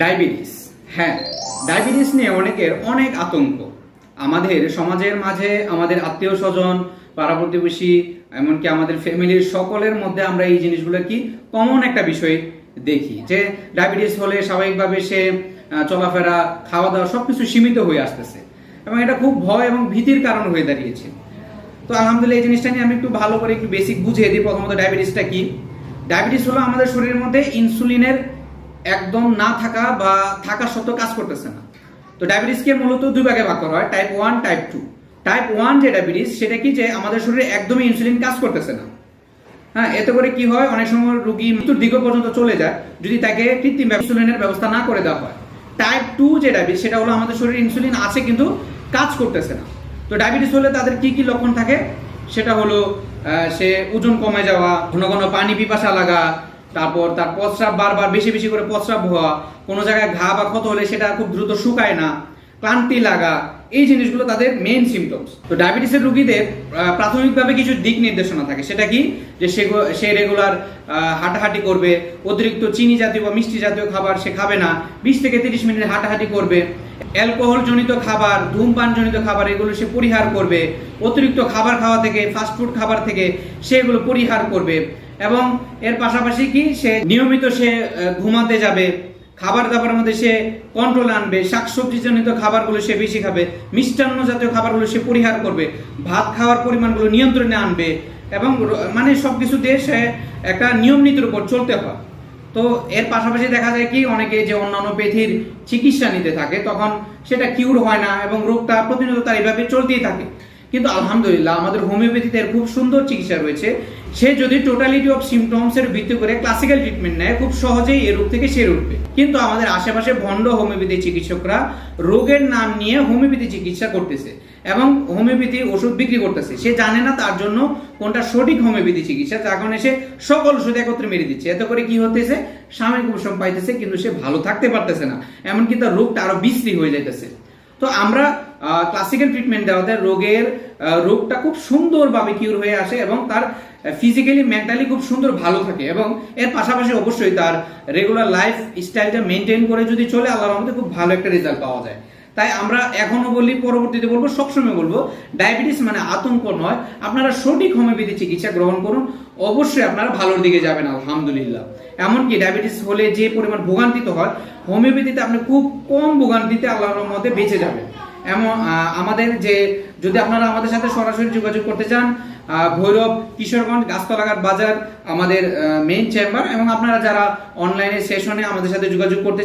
Diabetes. হ্যাঁ diabetes নিয়ে অনেকের অনেক আতঙ্ক। আমাদের সমাজের মাঝে আমাদের আত্মীয় স্বজন পাড়া প্রতিবেশী এমনকি আমাদের ফ্যামিলির সকলের মধ্যে আমরা এই জিনিসগুলো কি কমন একটা বিষয় দেখি যে ডায়াবেটিস হলে স্বাভাবিকভাবে সে চলাফেরা খাওয়া দাওয়া সবকিছু সীমিত হয়ে আসতেছে এবং এটা খুব ভয় এবং ভীতির কারণ হয়ে দাঁড়িয়েছে। তো আলহামদুলিল্লাহ এই জিনিসটা নিয়ে আমি একটু ভালো করে একটু বেসিক বুঝিয়ে দিই। প্রথমত ডায়াবেটিসটা কি? ডায়াবেটিস হলো আমাদের শরীরের মধ্যে ইনসুলিনের একদম না থাকা বা থাকা সত্ত্বেও কাজ করতেছে না। তো ডায়াবেটিসকে মূলত দুই ভাগে ভাগ করা হয় type one type two type one যে ডায়াবেটিস, সেটা কি যে আমাদের শরীরে একদমই ইনসুলিন কাজ করতেছে না। হ্যাঁ এতে করে কি হয়, অনেক সময় রোগী মৃত্যুর দিক পর্যন্ত চলে যায়, যদি তাকে কৃত্রিম ইনসুলিনের ব্যবস্থা না করে দেওয়া হয়। টাইপ টু যে ডায়াবেটিস, সেটা হলো আমাদের শরীরে ইনসুলিন আছে কিন্তু কাজ করতেছে না। তো ডায়াবেটিস হলে তাদের কি কি লক্ষণ থাকে? সেটা হলো সে ওজন কমে যাওয়া, ঘন ঘন পানি পিপাসা লাগা তারপর তার প্রস্রাব বারবার বেশি বেশি করে প্রস্রাব হওয়া, কোনো জায়গায় ঘা বা ক্ষত হলে সেটা খুব দ্রুত শুকায় না, ক্লান্তি লাগা, এই জিনিসগুলো তাদের মেইন সিমটমস তো ডায়াবেটিসের রোগীদের প্রাথমিকভাবে কিছু দিক নির্দেশনা থাকে। সেটা কি? যে সে রেগুলার হাঁটাহাঁটি করবে, অতিরিক্ত চিনি জাতীয় বা মিষ্টি জাতীয় খাবার সে খাবে না, বিশ থেকে তিরিশ মিনিট হাঁটাহাঁটি করবে অ্যালকোহল জনিত খাবার ধূমপান জনিত খাবার, এগুলো সে পরিহার করবে, অতিরিক্ত খাবার খাওয়া থেকে ফাস্টফুড খাবার থেকে সে এগুলো পরিহার করবে। এবং এর পাশাপাশি কি সে নিয়মিত সে ঘুমাতে যাবে, খাবার দাবারের মধ্যে সে কন্ট্রোল আনবে শাকসবজি জনিত খাবারগুলো সে বেশি খাবে, মিষ্টান্ন জাতীয় খাবারগুলো সে পরিহার করবে, ভাত খাওয়ার পরিমাণগুলো নিয়ন্ত্রণে আনবে এবং মানে সব কিছুতে সে একটা নিয়ম নীতির উপর চলতে হয়। তো এর পাশাপাশি দেখা যায় কি, অনেকে যে অন্যান্য পেথির চিকিৎসা নিতে থাকে, তখন সেটা কিউর হয় না এবং রোগটা প্রতিনিয়ত তার এইভাবে চলতেই থাকে। কিন্তু আলহামদুলিল্লাহ, আমাদের হোমিওপ্যাথিতে খুব সুন্দর চিকিৎসা রয়েছে। সে যদি টোটালিটি অফ সিমটমস এর ভিত্তি করে ক্লাসিক্যাল ট্রিটমেন্ট নেয়, খুব সহজেই এই রোগ থেকে সেরে উঠবে। কিন্তু আমাদের আশেপাশে ভণ্ড হোমিওপ্যাথি চিকিৎসকরা রোগের নাম নিয়ে হোমিওপ্যাথি চিকিৎসা করতেছে এবং হোমিওপ্যাথি ওষুধ বিক্রি করতেছে। সে জানে না তার জন্য কোনটা সঠিক হোমিওপ্যাথি চিকিৎসা, যার কারণে সে সকল ওষুধ একত্রে মেরে দিচ্ছে। এত করে কি হতেছে? সাময়িক উপশম পাইতেছে, কিন্তু সে ভালো থাকতে পারতেছে না। এমনকি তার রোগটা আরও বিশ্রী হয়ে যাইতেছে। তো আমরা ক্লাসিক্যাল ট্রিটমেন্ট দেওয়াতে রোগের রোগটা খুব সুন্দরভাবে কিউর হয়ে আসে এবং তার ফিজিক্যালি মেন্টালি খুব সুন্দর ভালো থাকে এবং এর পাশাপাশি অবশ্যই তার রেগুলার লাইফ স্টাইলটা মেনটেন করে যদি চলে, আল্লাহর রহমতে খুব ভালো একটা রেজাল্ট পাওয়া যায়। তাই আমরা এখনও বলি, পরবর্তীতে বলব, সবসময় বলব, ডায়াবেটিস মানে আতঙ্ক নয়। আপনারা সঠিক হোমিওপ্যাথি চিকিৎসা গ্রহণ করুন। অবশ্যই আপনারা ভালোর দিকে যাবেন, আলহামদুলিল্লাহ। এমনকি ডায়াবেটিস হলে যে পরিমাণ ভোগান্তিত হয়, হোমিওপ্যাথিতে আপনি খুব কম ভোগান্তিতে আল্লাহর মধ্যে বেঁচে যাবেন। এমন আমাদের যে, যদি আপনারা আমাদের সাথে সরাসরি যোগাযোগ করতে চান ভৈরব, কিশোরগঞ্জ, গাছতলাঘাট বাজার, আমাদের মেইন চেম্বার এবং আপনারা যারা অনলাইনে সেশনে আমাদের সাথে যোগাযোগ করতে